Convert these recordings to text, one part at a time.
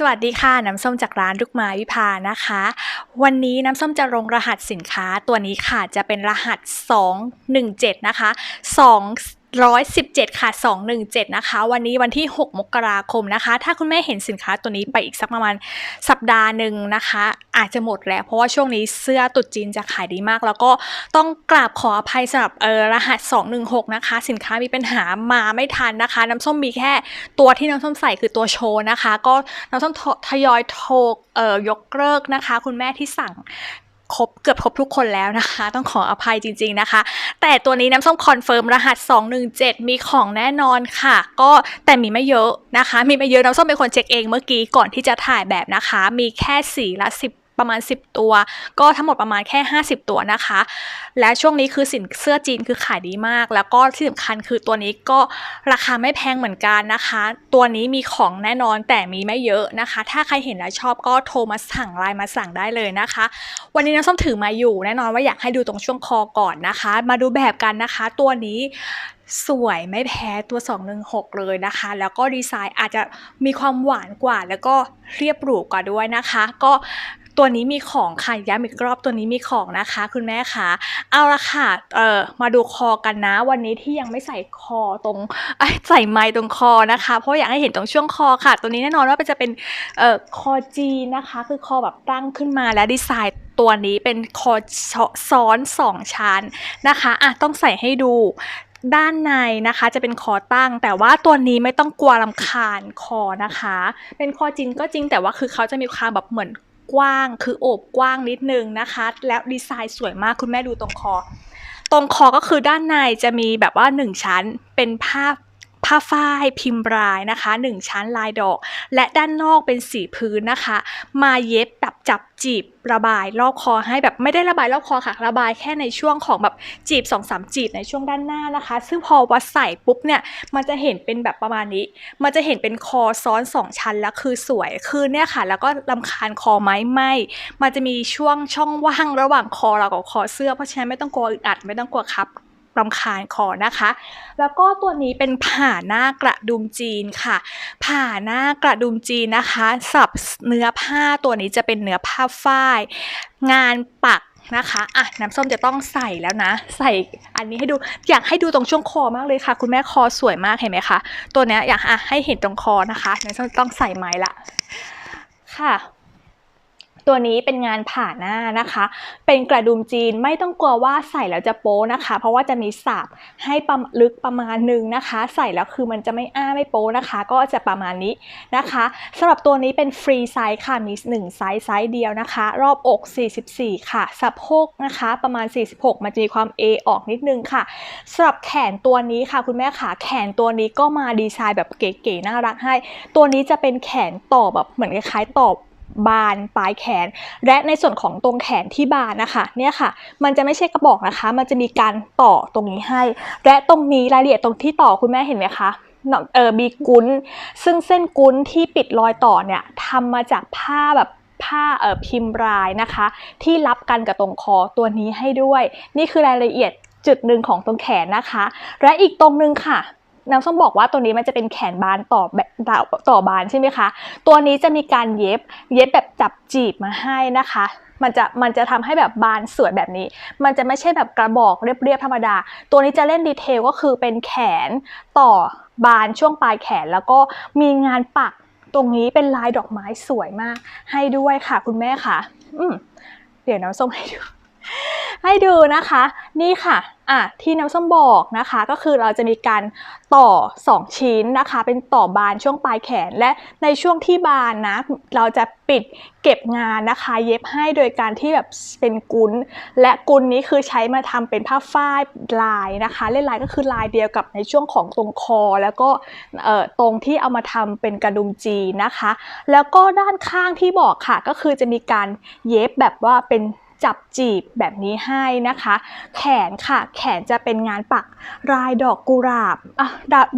สวัสดีค่ะ น้ำส้มจากร้านลูกไม้วิภานะคะ วันนี้น้ำส้มจะลงรหัสสินค้าตัวนี้ค่ะจะเป็นรหัส 217 นะคะ 217 ค่ะ 217 นะคะ วันนี้วันที่ 6 มกราคมนะคะ ถ้าคุณแม่เห็นสินค้าตัวนี้ไปอีกสักประมาณสัปดาห์หนึ่งนะคะ อาจจะหมดแล้ว เพราะว่าช่วงนี้เสื้อตุดจีนจะขายดีมาก แล้วก็ต้องกราบขออภัยสำหรับเออรหัส 216 นะคะ สินค้ามีปัญหามาไม่ทันนะคะ น้ำส้มมีแค่ตัวที่น้ำส้มใส่คือตัวโชว์นะคะ ก็น้ำส้มทยอยโทรเออยกเลิกนะคะ คุณแม่ที่สั่ง ครบเกือบครบทุกคนแล้วนะคะ ต้องขออภัยจริง ๆนะคะ แต่ตัวนี้น้ำส้มคอนเฟิร์มรหัส 217 มีของแน่นอนค่ะ ก็แต่มีไม่เยอะนะคะ มีไม่เยอะน้ำส้มเป็นคนเช็คเองเมื่อกี้ก่อนที่จะถ่ายแบบนะคะ มีแค่สีละ10 ประมาณ 10 ตัว ก็ทั้งหมดประมาณแค่ 50 ตัวนะคะ และช่วงนี้คือสินเสื้อจีนคือขายดีมาก แล้วก็ที่สำคัญคือตัวนี้ก็ราคาไม่แพงเหมือนกันนะคะ ตัวนี้มีของแน่นอนแต่มีไม่เยอะนะคะ ถ้าใครเห็นแล้วชอบก็โทรมาสั่งไลน์มาสั่งได้เลยนะคะ วันนี้น้ำส้มถือมาอยู่แน่นอนว่าอยากให้ดูตรงช่วงคอก่อนนะคะ มาดูแบบกันนะคะ ตัวนี้สวยไม่แพ้ตัว 216 เลยนะคะ แล้วก็ดีไซน์อาจจะมีความหวานกว่า แล้วก็เรียบหรูกว่าด้วยนะคะ ก็ ตัวนี้มีของค่ะย้ำอีกรอบตัวนี้มีของนะคะ คุณแม่คะเอาละค่ะเออมาดูคอกันนะ วันนี้ที่ยังไม่ใส่คอตรงใส่ไม้ตรงคอนะคะ เพราะอยากให้เห็นตรงช่วงคอค่ะ ตัวนี้แน่นอนว่าจะเป็นเออคอจีนะคะ คือคอแบบตั้งขึ้นมาและดีไซน์ตัวนี้เป็นคอซ้อนสองชั้นนะคะอะต้องใส่ให้ดูด้านในนะคะจะเป็นคอตั้ง แต่ว่าตัวนี้ไม่ต้องกลัวลำคาญคอนะคะ เป็นคอจีนก็จริงแต่ว่าคือเขาจะมีความแบบเหมือน กว้าง คือโอบกว้างนิดนึงนะคะ แล้วดีไซน์สวยมากคุณแม่ดูตรงคอ ตรงคอก็คือด้านในจะมีแบบว่า 1 ชั้นเป็นผ้า ผ้าฝ้ายพิมพ์รายนะคะ 1 ชั้นลายดอก และด้านนอกเป็นสีพื้นนะคะ มาเย็บแบบจับจีบระบายรอบคอให้แบบไม่ได้ระบายรอบคอค่ะ ระบายแค่ในช่วงของแบบจีบ2อสจีบในช่วงด้านหน้านะคะ ซึ่งพอวัดใส่ปุ๊บเนี่ยมันจะเห็นเป็นแบบประมาณนี้ มันจะเห็นเป็นคอซ้อน 2 ชั้นแล้วคือสวยคือเนี่ยค่ะ แล้วก็ลำคาญคอไหมไม่มันจะมีช่วงช่องว่างระหว่างคอเรากับคอเสื้อเพราะฉะนั้นไม่ต้องกลัวอึดอัดไม่ต้องกลัวครับ รำคาญคอนะคะ แล้วก็ตัวนี้เป็นผ่าหน้ากระดุมจีนค่ะ ผ่าหน้ากระดุมจีนนะคะ สับเนื้อผ้าตัวนี้จะเป็นเนื้อผ้าฝ้าย งานปักนะคะอะน้ำส้มจะต้องใส่แล้วนะ ใส่อันนี้ให้ดูอยากให้ดูตรงช่วงคอมากเลยค่ะ คุณแม่คอสวยมากเห็นไหมคะตัวเนี้ยอยากอะให้เห็นตรงคอนะคะน้ำส้มต้องใส่ไม้ละค่ะ ตัวนี้เป็นงานผ่าหน้านะคะ เป็นกระดุมจีนไม่ต้องกลัวว่าใส่แล้วจะโป๊นะคะ เพราะว่าจะมีสับให้ประลึกประมาณหนึ่งนะคะ ใส่แล้วคือมันจะไม่อ้าไม่โป๊นะคะ ก็จะประมาณนี้นะคะสำหรับตัวนี้เป็นฟรีไซส์ค่ะมี1ไซส์ไซส์เดียวนะคะ รอบอก 44 ค่ะสะโพกนะคะ ประมาณ 46 มันจะมีความ A ออกนิดนึงค่ะสำหรับแขนตัวนี้ค่ะ คุณแม่ขาแขนตัวนี้ก็มาดีไซน์แบบเก๋ๆน่ารักให้ ตัวนี้จะเป็นแขนต่อแบบเหมือนคล้ายๆต่อ บานปลายแขน และในส่วนของตรงแขนที่บานนะคะเนี่ยค่ะ มันจะไม่ใช่กระบอกนะคะ มันจะมีการต่อตรงนี้ให้ และตรงนี้รายละเอียดตรงที่ต่อคุณแม่เห็นไหมคะเออมีกุ้น ซึ่งเส้นกุ้นที่ปิดรอยต่อเนี่ยทำมาจากผ้าแบบผ้าเอ่อพิมพ์รายนะคะ ที่รับกันกับตรงคอตัวนี้ให้ด้วย นี่คือรายละเอียดจุดหนึ่งของตรงแขนนะคะ และอีกตรงนึงค่ะ น้ำส้มบอกว่าตัวนี้มันจะเป็นแขนบานต่อแบบต่อบานใช่ไหมคะ ตัวนี้จะมีการเย็บเย็บแบบจับจีบมาให้นะคะ มันจะมันจะทำให้แบบบานสวยแบบนี้ มันจะไม่ใช่แบบกระบอกเรียบๆธรรมดา ตัวนี้จะเล่นดีเทลก็คือเป็นแขนต่อบานช่วงปลายแขนแล้วก็มีงานปักตรงนี้เป็นลายดอกไม้สวยมาก ให้ด้วยค่ะคุณแม่ค่ะ อืมเดี๋ยวน้ำส้มให้ดู ให้ดูนะคะนี่ค่ะอะที่น้ำส้มบอกนะคะก็คือเราจะมีการต่อ 2 ชิ้นนะคะ เป็นต่อบานช่วงปลายแขนและในช่วงที่บานนะเราจะปิดเก็บงานนะคะ เย็บให้โดยการที่แบบเป็นกุนและกุนนี้คือใช้มาทำเป็นผ้าฝ้ายลายนะคะเล่นลายก็คือลายเดียวกับในช่วงของตรงคอ แล้วก็ตรงที่เอามาทำเป็นกระดุมจีนะคะ แล้วก็ด้านข้างที่บอกค่ะก็คือจะมีการเย็บแบบว่าเป็น จับจีบแบบนี้ให้นะคะ แขนค่ะแขนจะเป็นงานปักลายดอกกุหลาบอะ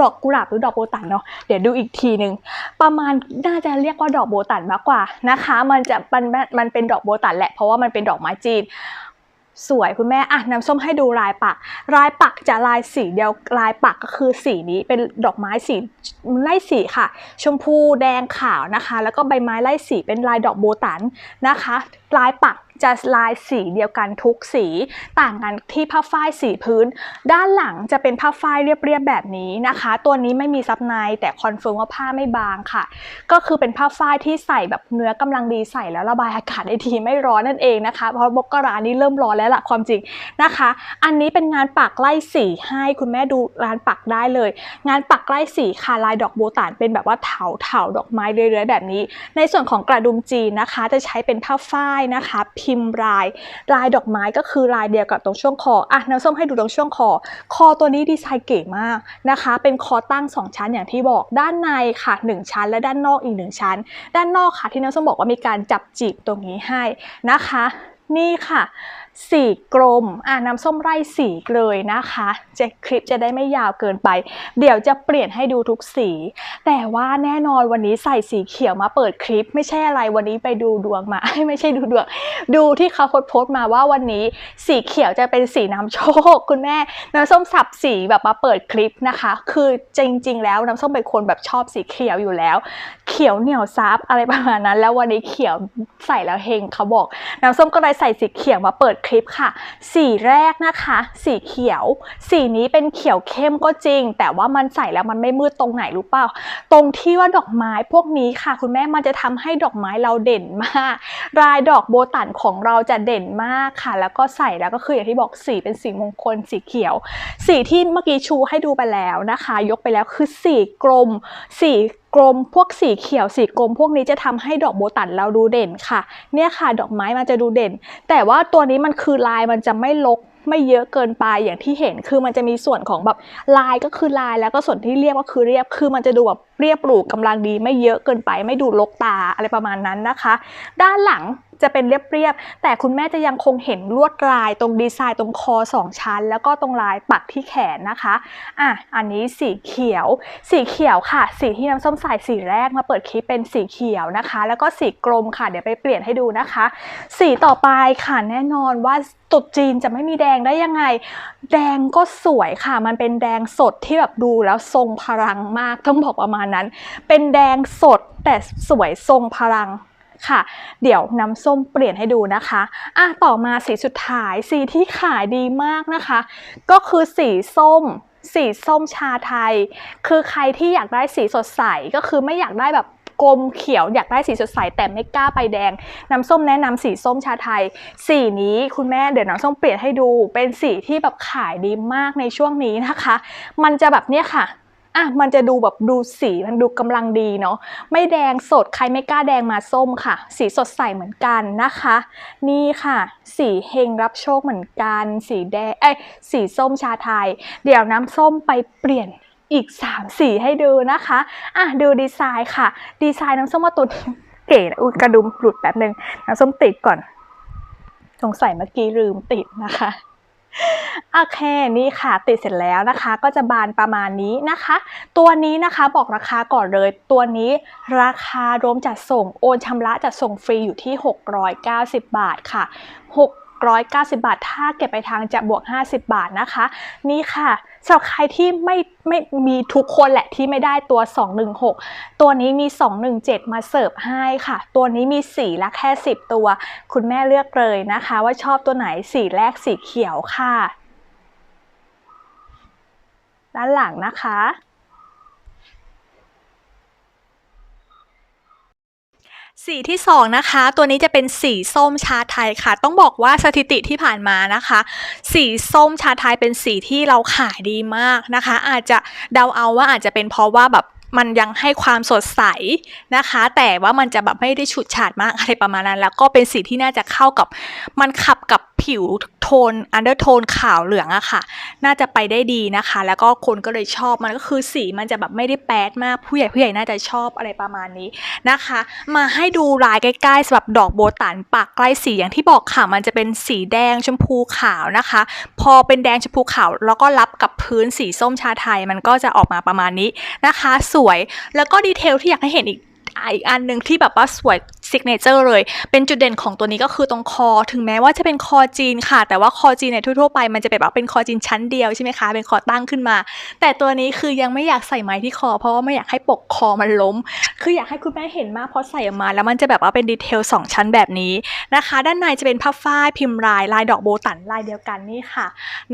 ดอกกุหลาบหรือดอกโบตันเนาะเดี๋ยวดูอีกทีหนึ่งประมาณน่าจะเรียกว่าดอกโบตันมากกว่านะคะ มันจะมันมันเป็นดอกโบตันแหละเพราะว่ามันเป็นดอกไม้จีนสวยคุณแม่อะน้ำส้มให้ดูลายปัก ลายปักจะลายสีเดียวลายปักก็คือสีนี้เป็นดอกไม้สีไล่สีค่ะ ชมพูแดงขาวนะคะ แล้วก็ใบไม้ไล่สีเป็นลายดอกโบตันนะคะ ลายปัก จะลายสีเดียวกันทุกสี ต่างกันที่ผ้าฝ้ายสีพื้น ด้านหลังจะเป็นผ้าฝ้ายเรียบๆแบบนี้นะคะ ตัวนี้ไม่มีซับในแต่คอนเฟิร์มว่าผ้าไม่บางค่ะ ก็คือเป็นผ้าฝ้ายที่ใส่แบบเนื้อกำลังดีใส่แล้วระบายอากาศได้ดีไม่ร้อนนั่นเองนะคะ เพราะมกรานี้เริ่มร้อนแล้วล่ะความจริงนะคะ อันนี้เป็นงานปักไล่สีให้คุณแม่ดูร้านปักได้เลย งานปักไล่สีค่ะลายดอกโบตานเป็นแบบว่าเถาเถาดอกไม้เรื่อยๆแบบนี้ ในส่วนของกระดุมจีนนะคะ จะใช้เป็นผ้าฝ้ายนะคะพิิมพ์ลาย ลายดอกไม้ก็คือลายเดียวกับตรงช่วงคออะน้ำส้มให้ดูตรงช่วงคอ คอตัวนี้ดีไซน์เก๋มากนะคะ เป็นคอตั้ง 2 ชั้นอย่างที่บอกด้านในค่ะ 1 ชั้น และด้านนอกอีก 1 ชั้น ด้านนอกค่ะที่น้ำส้มบอกว่ามีการจับจีบตรงนี้ให้นะคะ นี่ค่ะสีกลมอ่าน้ำส้มไร่สีเลยนะคะจะคลิปจะได้ไม่ยาวเกินไป เดี๋ยวจะเปลี่ยนให้ดูทุกสี แต่ว่าแน่นอนวันนี้ใส่สีเขียวมาเปิดคลิป ไม่ใช่อะไรวันนี้ไปดูดวงมา ไม่ใช่ดูดวง ดูที่เขาโพสต์มาว่าวันนี้สีเขียวจะเป็นสีน้ำโชค คุณแม่น้ำส้มสับสีแบบมาเปิดคลิปนะคะ คือจริง ๆ แล้วน้ำส้มเป็นคนแบบชอบสีเขียวอยู่แล้ว เขียวเหนียวซับอะไรประมาณนั้น แล้ววันนี้เขียวใส่แล้วเฮงเขาบอกน้ำส้มก็เลยใส่สีเขียวมาเปิดคลิปค่ะ สีแรกนะคะ สีเขียว สีนี้เป็นเขียวเข้มก็จริง แต่ว่ามันใส่แล้วมันไม่มืดตรงไหนรู้เปล่า ตรงที่ว่าดอกไม้พวกนี้ค่ะ คุณแม่มันจะทำให้ดอกไม้เราเด่นมาก รายดอกโบตันของเราจะเด่นมากค่ะ แล้วก็ใส่แล้วก็คืออย่างที่บอกสีเป็นสีมงคลสีเขียว สีที่เมื่อกี้ชูให้ดูไปแล้วนะคะ ยกไปแล้วคือสีกลมสีกลมพวกสีเขียวสีกลมพวกนี้จะทำให้ดอกโบตันเราดูเด่นค่ะ เนี่ยค่ะดอกไม้มันจะดูเด่น แต่ว่าตัวนี้มันคือลายมันจะไม่ลกไม่เยอะเกินไปอย่างที่เห็นคือมันจะมีส่วนของแบบลายก็คือลายแล้วก็ส่วนที่เรียบก็คือเรียบคือมันจะดูแบบเรียบหรูกำลังดีไม่เยอะเกินไป ไม่ดูลกตาอะไรประมาณนั้นนะคะ ด้านหลัง จะเป็นเรียบๆ แต่คุณแม่จะยังคงเห็นลวดลายตรงดีไซน์ตรงคอสองชั้น แล้วก็ตรงลายปักที่แขนนะคะอะอันนี้สีเขียว สีเขียวค่ะ สีที่น้ำส้มใส่สีแรกมาเปิดคลิปเป็นสีเขียวนะคะ แล้วก็สีกลมค่ะ เดี๋ยวไปเปลี่ยนให้ดูนะคะ สีต่อไปค่ะแน่นอนว่าตุดจีนจะไม่มีแดงได้ยังไง แดงก็สวยค่ะ มันเป็นแดงสดที่แบบดูแล้วทรงพลังมาก ต้องบอกประมาณนั้น เป็นแดงสดแต่สวยทรงพลัง ค่ะ เดี๋ยวน้ำส้มเปลี่ยนให้ดูนะคะอะต่อมาสีสุดท้ายสีที่ขายดีมากนะคะ ก็คือสีส้มสีส้มชาไทย คือใครที่อยากได้สีสดใสก็คือไม่อยากได้แบบกลมเขียวอยากได้สีสดใสแต่ไม่กล้าไปแดง น้ำส้มแนะนำสีส้มชาไทย สีนี้คุณแม่เดี๋ยวน้ำส้มเปลี่ยนให้ดู เป็นสีที่แบบขายดีมากในช่วงนี้นะคะ มันจะแบบเนี้ยค่ะ อะมันจะดูแบบดูสีมันดูกำลังดีเนาะไม่แดงสดใครไม่กล้าแดงมาส้มค่ะ สีสดใสเหมือนกันนะคะ นี่ค่ะ สีเฮงรับโชคเหมือนกัน สีแดงเอ้สีส้มชาไทย เดี๋ยวน้ำส้มไปเปลี่ยนอีก 3 สีให้ดูนะคะอะดูดีไซน์ค่ะ ดีไซน์น้ำส้มว่าตัวนี้เก๋อุ้ยกระดุมหลุดแป๊บนึงน้ำส้มติดก่อนสงสัยเมื่อกี้ลืมติดนะคะ โอเคนี่ค่ะติดเสร็จแล้วนะคะ ก็จะบานประมาณนี้นะคะ ตัวนี้นะคะบอกราคาก่อนเลย ตัวนี้ราคารวมจัดส่งโอนชำระจัดส่งฟรีอยู่ที่ 690 บาทค่ะ 690 บาท ถ้าเก็บไปทางจะบวก 50 บาทนะคะ นี่ค่ะสำหรับใครที่ไม่ไม่มีทุกคนแหละที่ไม่ได้ตัว 216 ตัวนี้มี 217 มาเสิร์ฟให้ค่ะ ตัวนี้มีสีละแค่ 10 ตัว คุณแม่เลือกเลยนะคะ ว่าชอบตัวไหนสีแรกสีเขียวค่ะ ด้านหลังนะคะ สีที่สองนะคะ ตัวนี้จะเป็นสีส้มชาไทยค่ะ ต้องบอกว่าสถิติที่ผ่านมานะคะ สีส้มชาไทยเป็นสีที่เราขายดีมากนะคะ อาจจะเดาเอาว่าอาจจะเป็นเพราะว่าแบบมันยังให้ความสดใสนะคะ แต่ว่ามันจะแบบไม่ได้ฉูดฉาดมากอะไรประมาณนั้น แล้วก็เป็นสีที่น่าจะเข้ากับมันขับกับ ผิวโทนอันเดอร์โทนขาวเหลืองอะค่ะ น่าจะไปได้ดีนะคะ แล้วก็คนก็เลยชอบมันก็คือสีมันจะแบบไม่ได้แป๊ดมากผู้ใหญ่ผู้ใหญ่น่าจะชอบอะไรประมาณนี้นะคะ มาให้ดูลายใกล้ๆสำหรับดอกโบตันปากใกล้สีอย่างที่บอกค่ะ มันจะเป็นสีแดงชมพูขาวนะคะ พอเป็นแดงชมพูขาวแล้วก็รับกับพื้นสีส้มชาไทยมันก็จะออกมาประมาณนี้นะคะ สวยแล้วก็ดีเทลที่อยากให้เห็นอีกอีกอันหนึ่งที่แบบว่าสวย ซิกเนเจอร์เลย เป็นจุดเด่นของตัวนี้ก็คือตรงคอ ถึงแม้ว่าจะเป็นคอจีนค่ะ แต่ว่าคอจีนเนี่ยทั่วๆไปมันจะเป็นแบบเป็นคอจีนชั้นเดียวใช่ไหมคะ เป็นคอตั้งขึ้นมา แต่ตัวนี้คือยังไม่อยากใส่ไม้ที่คอ เพราะว่าไม่อยากให้ปกคอมันล้ม คืออยากให้คุณแม่เห็นมากเพราะใส่ออกมา แล้วมันจะแบบว่าเป็นดีเทลสองชั้นแบบนี้นะคะ ด้านในจะเป็นผ้าฝ้ายพิมพ์ลายลายดอกโบตันลายเดียวกันนี่ค่ะ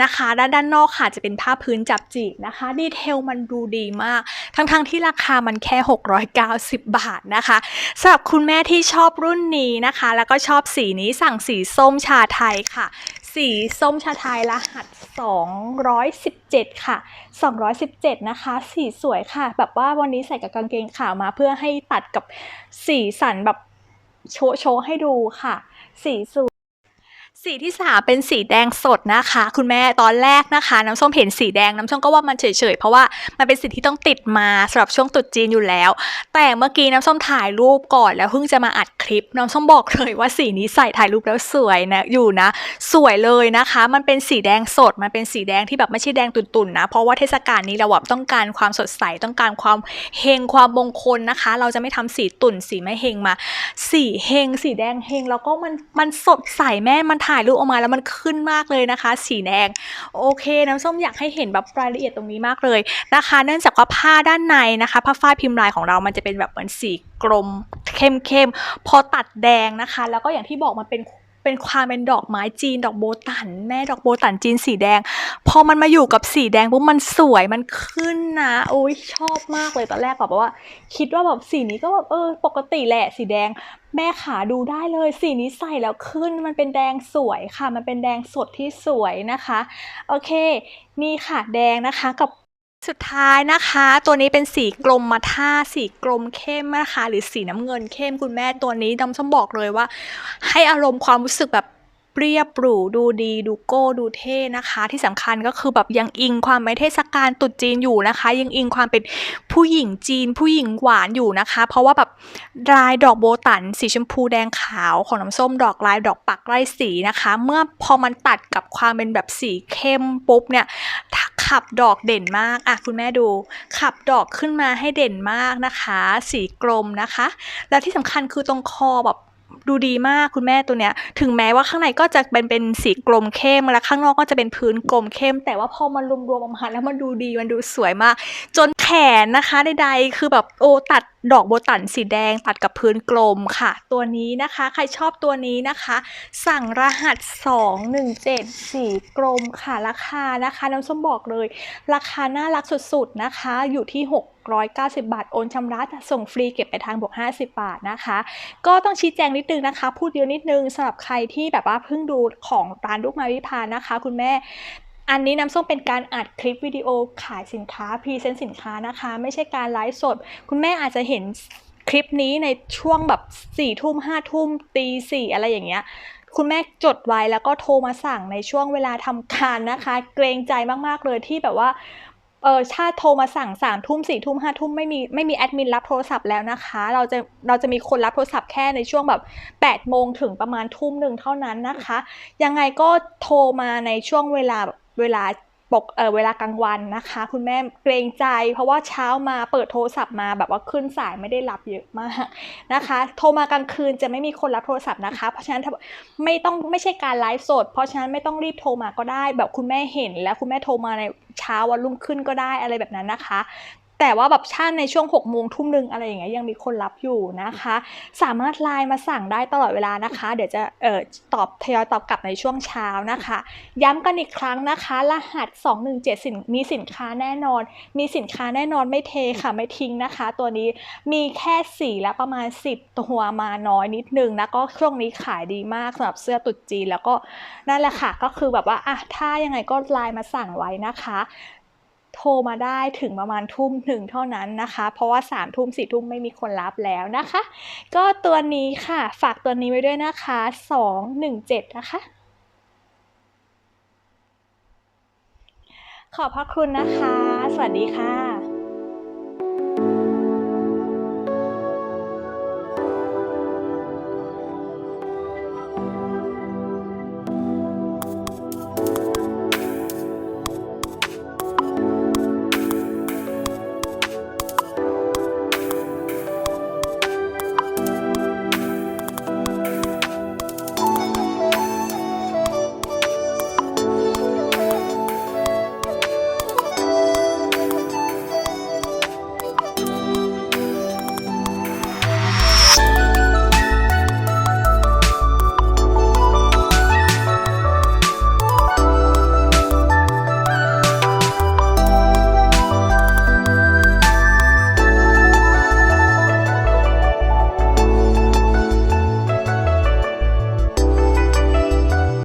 นะคะด้านด้านนอกค่ะจะเป็นผ้าพื้นจับจีกนะคะดีเทลมันดูดีมาก ทั้งๆที่ราคามันแค่ 690 บาทนะคะสำหรับคุณแม่ที่ชอบรุ่นนี้นะคะ แล้วก็ชอบสีนี้สั่งสีส้มชาไทยค่ะ สีส้มชาไทยรหัส 217 ค่ะ 217 นะคะ สีสวยค่ะ แบบว่าวันนี้ใส่กับกางเกงขาวมาเพื่อให้ตัดกับสีสันแบบโชว์โชว์ให้ดูค่ะ สีสวย สีที่3เป็นสีแดงสดนะคะ คุณแม่ตอนแรกนะคะ น้ำส้มเห็นสีแดงน้ำส้มก็ว่ามันเฉยๆ เพราะว่ามันเป็นสีที่ต้องติดมาสำหรับช่วงตรุษจีนอยู่แล้ว แต่เมื่อกี้น้ำส้มถ่ายรูปก่อนแล้วเพิ่งจะมาอัดคลิป น้ำส้มบอกเลยว่าสีนี้ใส่ถ่ายรูปแล้วสวยนะอยู่นะ สวยเลยนะคะ มันเป็นสีแดงสดมันเป็นสีแดงที่แบบไม่ใช่แดงตุ่นๆนะเพราะว่าเทศกาลนี้เราแบบต้องการความสดใสต้องการความเฮงความมงคลนะคะ เราจะไม่ทำสีตุ่นสีไม่เฮงมา สีเฮงสีแดงเฮงแล้วก็มันมันสดใสแม่มันถ่ายรูปออกมาแล้วมันขึ้นมากเลยนะคะ สีแดง โอเคน้ำส้มอยากให้เห็นแบบรายละเอียดตรงนี้มากเลยนะคะ เนื่องจากว่าผ้าด้านในนะคะ ผ้าฝ้ายพิมพ์ลายของเรามันจะเป็นแบบเหมือนสีกลมเข้มๆพอตัดแดงนะคะ แล้วก็อย่างที่บอกมันเป็น เป็นความเป็นดอกไม้จีนดอกโบตัน แม่ดอกโบตันจีนสีแดง พอมันมาอยู่กับสีแดงปุ๊บมันสวยมันขึ้นนะโอ้ยชอบมากเลยตอนแรกแบบว่า คิดว่าแบบสีนี้ก็แบบเออปกติแหละสีแดง แม่ขาดูได้เลยสีนี้ใส่แล้วขึ้นมันเป็นแดงสวยค่ะ มันเป็นแดงสดที่สวยนะคะ โอเค นี่ค่ะแดงนะคะกับ สุดท้ายนะคะ ตัวนี้เป็นสีกลมมาท่าสีกลมเข้มนะคะ หรือสีน้ำเงินเข้มคุณแม่ตัวนี้ดำส้มบอกเลยว่า ให้อารมณ์ความรู้สึกแบบ เรียบหรูดูดีดูโก้ดูเท่นะคะ ที่สำคัญก็คือแบบยังอิงความเป็นเทศกาลตรุษจีนอยู่นะคะ ยังอิงความเป็นผู้หญิงจีน ผู้หญิงหวานอยู่นะคะ เพราะว่าแบบลายดอกโบตันสีชมพูแดงขาวของน้ำส้มดอกลายดอกปักไร่สีนะคะ เมื่อพอมันตัดกับความเป็นแบบสีเข้มปุ๊บเนี่ยขับดอกเด่นมากอะคุณแม่ดูขับดอกขึ้นมาให้เด่นมากนะคะ สีกลมนะคะ และที่สำคัญคือตรงคอแบบ ดูดีมากคุณแม่ตัวเนี้ย ถึงแม้ว่าข้างในก็จะเป็นเป็นสีกลมเข้มและข้างนอกก็จะเป็นพื้นกลมเข้ม แต่ว่าพอมันรวมๆออกมาแล้วมันดูดีมันดูสวยมาก จนแขนนะคะใดๆคือแบบโอ้ตัดดอกโบตันสีแดงตัดกับพื้นกลมค่ะ ตัวนี้นะคะ ใครชอบตัวนี้นะคะ สั่งรหัส 217สีกลมค่ะราคานะคะน้ำส้มบอกเลย ราคาน่ารักสุดๆนะคะอยู่ที่ 690 บาท โอนชำระจัดส่งฟรีเก็บไปทางบวก 50 บาทนะคะ ก็ต้องชี้แจงนิดนึงนะคะ พูดเยอะนิดนึงสำหรับใครที่แบบว่าเพิ่งดูของร้านลูกไม้วิพานะคะ คุณแม่อันนี้น้ำส้มเป็นการอัดคลิปวิดีโอขายสินค้าพรีเซนต์สินค้านะคะ ไม่ใช่การไลฟ์สด คุณแม่อาจจะเห็นคลิปนี้ในช่วงแบบสี่ทุ่มห้าทุ่มตีสี่อะไรอย่างเงี้ยคุณแม่จดไว้แล้วก็โทรมาสั่งในช่วงเวลาทำการนะคะ เกรงใจมากๆเลยที่แบบว่า เออชาติโทรมาสั่งสามทุ่มสี่ทุ่มห้าทุ่มไม่มีไม่มีแอดมินรับโทรศัพท์แล้วนะคะ เราจะเราจะมีคนรับโทรศัพท์แค่ในช่วงแบบ8ปดโมงถึงประมาณทุ่มหนึ่งเท่านั้นนะคะ ยังไงก็โทรมาในช่วงเวลาเวลา ปกเเวลากลางวันนะคะ คุณแม่เกรงใจ เพราะว่าเช้ามาเปิดโทรศัพท์มาแบบว่าขึ้นสายไม่ได้รับเยอะมากนะคะ โทรมากลางคืนจะไม่มีคนรับโทรศัพท์นะคะ เพราะฉะนั้นไม่ต้องไม่ใช่การไลฟ์สด เพราะฉะนั้นไม่ต้องรีบโทรมาก็ได้ แบบคุณแม่เห็นแล้วคุณแม่โทรมาในเช้าวันรุ่งขึ้นก็ได้อะไรแบบนั้นนะคะ แต่ว่าแบบช่าในช่วง6โมงทุ่มหนึ่งอะไรอย่างเงี้ยยังมีคนรับอยู่นะคะ สามารถไลน์มาสั่งได้ตลอดเวลานะคะ เดี๋ยวจะเอ่อตอบทยอยตอบกลับในช่วงเช้านะคะ ย้ำกันอีกครั้งนะคะ รหัส 217สินมีสินค้าแน่นอน มีสินค้าแน่นอนไม่เทค่ะไม่ทิ้งนะคะ ตัวนี้มีแค่สี่และประมาณ 10 ตัวมาน้อยนิดนึงนะก็ช่วงนี้ขายดีมากสำหรับเสื้อตุดจีนแล้วก็นั่นแหละค่ะก็คือแบบว่าอะถ้ายังไงก็ไลน์มาสั่งไว้นะคะ โทรมาได้ถึงประมาณทุ่มหนึ่งเท่านั้นนะคะ เพราะว่า3ามทุ่มสี่ทุ่มไม่มีคนรับแล้วนะคะ ก็ตัวนี้ค่ะ ฝากตัวนี้ไว้ด้วยนะคะ 217 นะคะ ขอบพระคุณนะคะ สวัสดีค่ะ